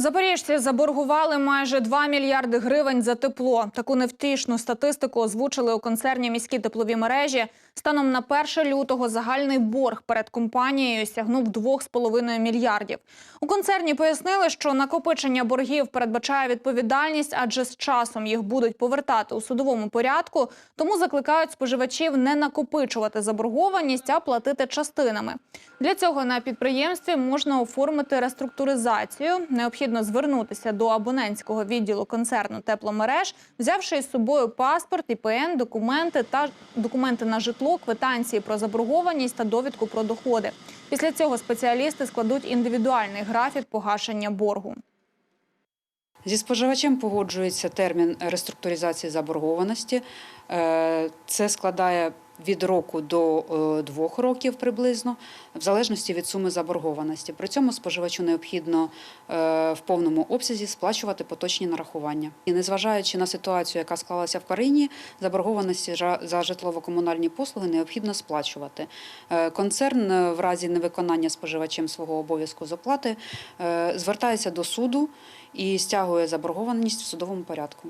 Запоріжці заборгували майже 2 мільярди гривень за тепло. Таку невтішну статистику озвучили у концерні міські теплові мережі. Станом на 1 лютого загальний борг перед компанією сягнув 2,5 мільярдів. У концерні пояснили, що накопичення боргів передбачає відповідальність, адже з часом їх будуть повертати у судовому порядку. Тому закликають споживачів не накопичувати заборгованість, а платити частинами. Для цього на підприємстві можна оформити реструктуризацію. Необхідно звернутися до абонентського відділу концерну тепломереж, взявши із собою паспорт, ІПН, документи та документи на житло, квитанції про заборгованість та довідку про доходи. Після цього спеціалісти складуть індивідуальний графік погашення боргу. Зі споживачем погоджується термін реструктуризації заборгованості. Е, Це складає від року до е, двох років приблизно, в залежності від суми заборгованості. При цьому споживачу необхідно е, в повному обсязі сплачувати поточні нарахування. І незважаючи на ситуацію, яка склалася в країні, заборгованості за житлово-комунальні послуги необхідно сплачувати. Е, Концерн в разі невиконання споживачем свого обов'язку з оплати звертається до суду і стягує заборгованість в судовому порядку.